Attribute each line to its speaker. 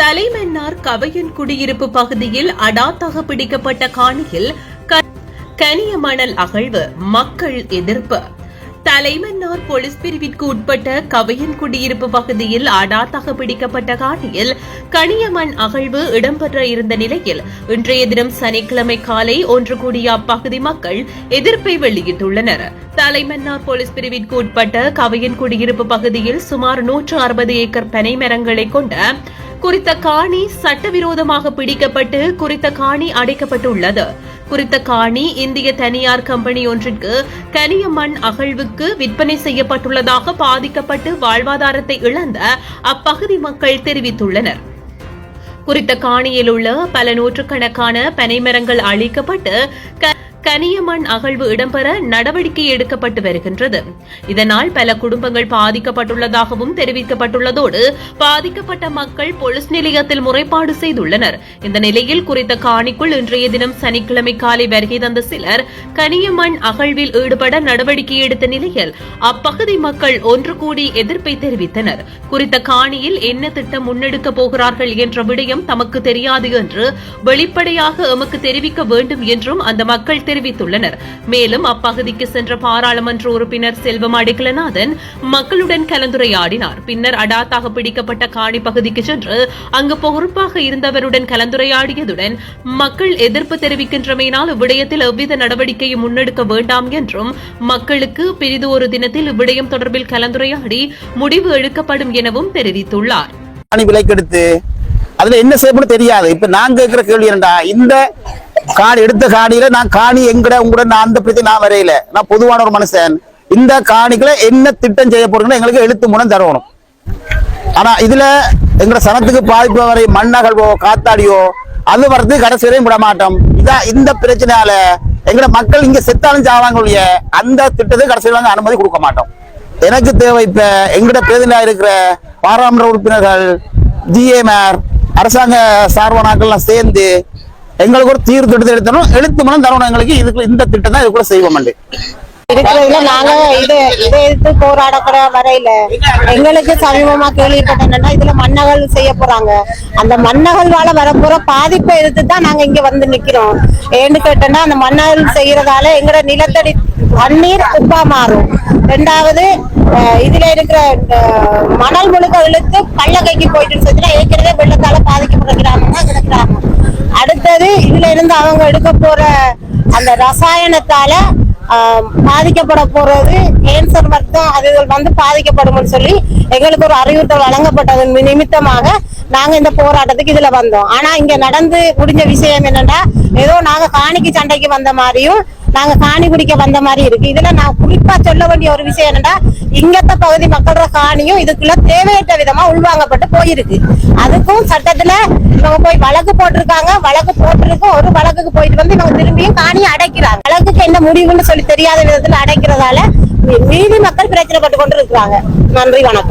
Speaker 1: தலைமன்னார் கவையன் குடியிருப்பு பகுதியில் அடாத்தாக பிடிக்கப்பட்ட காணியில் கனிய மணல் அகழ்வு மக்கள் எதிர்ப்பு. தலைமன்னார் போலீஸ் பிரிவிற்கு உட்பட்ட கவையன் குடியிருப்பு பகுதியில் அடாத்தாக பிடிக்கப்பட்ட காணியில் கனியமண் அகழ்வு இடம்பெற இருந்த நிலையில் இன்றைய தினம் சனிக்கிழமை காலை ஒன்று கூடிய அப்பகுதி மக்கள் எதிர்ப்பை வெளியிட்டுள்ளனர். தலைமன்னார் போலீஸ் பிரிவிற்கு உட்பட்ட கவையன் குடியிருப்பு பகுதியில் சுமார் நூற்று அறுபது ஏக்கர் பனை மரங்களை கொண்ட குறித்த காணி சட்டவிரோதமாக பிடிக்கப்பட்டு குறித்த காணி அடைக்கப்பட்டுள்ளது. குறித்த காணி இந்திய தனியார் கம்பெனி ஒன்றிற்கு கனிய மண் அகழ்வுக்கு விற்பனை செய்யப்பட்டுள்ளதாக பாதிக்கப்பட்டு வாழ்வாதாரத்தை இழந்த அப்பகுதி மக்கள் தெரிவித்துள்ளனர். குறித்த காணியில் உள்ள பல நூற்றுக்கணக்கான பனைமரங்கள் அழிக்கப்பட்டு கனிய மண் அகழ்வு இடம்பெற நடவடிக்கை எடுக்கப்பட்டு வருகின்றது. இதனால் பல குடும்பங்கள் பாதிக்கப்பட்டுள்ளதாகவும் தெரிவிக்கப்பட்டுள்ளதோடு பாதிக்கப்பட்ட மக்கள் போலீஸ் நிலையத்தில் முறைப்பாடு செய்துள்ளனர். இந்த நிலையில் குறித்த காணிக்குள் இன்றைய தினம் சனிக்கிழமை காலை வருகை தந்த சிலர் கனியமண் அகழ்வில் ஈடுபட நடவடிக்கை எடுத்த நிலையில் அப்பகுதி மக்கள் ஒன்று கூடி எதிர்ப்பை தெரிவித்தனர். குறித்த காணியில் என்ன திட்டம் முன்னெடுக்கப் போகிறார்கள் என்ற விடயம் தமக்கு தெரியாது என்று வெளிப்படையாக எமக்கு தெரிவிக்க வேண்டும் என்றும் அந்த மக்கள் தெரிவித்தனர். தெரிவித்துள்ளனர். மேலும் அப்பகுதிக்கு சென்ற பாராளுமன்ற உறுப்பினர் செல்வம் அடிக்கலநாதன் மக்களுடன் கலந்துரையாடினார். பின்னர் அடாத்தாக பிடிக்கப்பட்ட காணி பகுதிக்கு சென்று அங்கு பொறுப்பாக இருந்தவருடன் கலந்துரையாடியதுடன் மக்கள் எதிர்ப்பு தெரிவிக்கின்றமையினால் இவ்விடயத்தில் எவ்வித நடவடிக்கையும் முன்னெடுக்க வேண்டாம் என்றும் மக்களுக்கு பிரிது ஒரு தினத்தில் இவ்விடயம் தொடர்பில் கலந்துரையாடி முடிவு எடுக்கப்படும் எனவும் தெரிவித்துள்ளார்.
Speaker 2: காணி விலைக்கெடுத்து அதுல என்ன செய்யப்படும் தெரியாது. இப்ப நான் கேட்கிற கேள்வி என்னடா? இந்த காணி எடுத்த காணியில நான் காணி எங்கட உங்கட நான் அந்த பிரச்சனை நான் வரையில. நான் பொதுவான ஒரு மனுஷன். இந்த காணிகளை என்ன திட்டம் செய்ய போறீங்களோ எங்களுக்கு எழுத்து மூலம் தரணும். ஆனா இதுல எங்க சனத்துக்கு பாதிப்பு வரை மண்ணகழ்வோ காத்தாடியோ அது வரது கடைசி வரையும் விட மாட்டோம். இதான் இந்த பிரச்சனையால எங்கட மக்கள் இங்க செத்தாலும் சாவாங்க ஒழிய அந்த திட்டத்தை கடைசி அனுமதி கொடுக்க மாட்டோம். எனக்கு தேவை இப்ப எங்கட பிரதிநிதியா இருக்கிற பாராளுமன்ற உறுப்பினர்கள் ஜிஏமார் அரசாங்க சார்பானாக்கள்லாம் சேர்ந்து எங்களுக்கு ஒரு தீர்வு திட்டத்தை எடுத்தணும் எழுத்து மூலம் தரணும் எங்களுக்கு. இதுக்கு இந்த திட்டம் தான் இதுக்குள்ள செய்வோம்
Speaker 3: இருக்கிறதுல நாங்க இது இதை எதிர்த்து போராடக்கூட வரையில எங்களுக்கு சமீபமா கேள்விப்பட்டேன்னா இதுல மன்னகள் செய்ய போறாங்க. அந்த மன்னகள்வால வரப்போற பாதிப்பை எதிர்த்து தான் நாங்க இங்க வந்து நிக்கிறோம். ஏன்னு கேட்டோம்னா அந்த மன்னகள் செய்யறதால எங்களோட நிலத்தடி தண்ணீர் உப்பா மாறும். ரெண்டாவது அஹ், இதுல இருக்கிற அஹ், மணல் முழுக்க இழுத்து பள்ளக்கைக்கு போயிட்டு சொல்லிட்டு அடுத்தது இருந்து அவங்க எடுக்க போற அந்த ரசாயனத்தால பாதிக்கப்பட போறது கேன்சர் வர்த்தம் அது வந்து பாதிக்கப்படும் சொல்லி எங்களுக்கு ஒரு அறிவுறுத்தல் வழங்கப்பட்டதன் நிமித்தமாக நாங்க இந்த போராட்டத்துக்கு இதுல வந்தோம். ஆனா இங்க நடந்து முடிஞ்ச விஷயம் என்னன்னா ஏதோ நாங்க காணிக்கு சண்டைக்கு வந்த மாதிரியும் நாங்க காணி குடிக்க வந்த மாதிரி இருக்கு. இதுல நான் குறிப்பா சொல்ல வேண்டிய ஒரு விஷயம் என்னன்னா இங்கத்த பகுதி மக்களோட காணியும் இதுக்குள்ள தேவையற்ற விதமா உள்வாங்கப்பட்டு போயிருக்கு. அதுக்கும் சட்டத்துல இவங்க போய் வழக்கு போட்டிருக்காங்க. வழக்கு போட்டிருக்கும் ஒரு வழக்குக்கு போயிட்டு வந்து இவங்க திரும்பியும் காணியை அடைக்கிறாங்க. வழக்குக்கு என்ன முடிவுன்னு சொல்லி தெரியாத விதத்துல அடைக்கிறதால மீ- மீதி மக்கள் பிரச்சனைப்பட்டு கொண்டு இருக்கிறாங்க நன்றி வணக்கம்.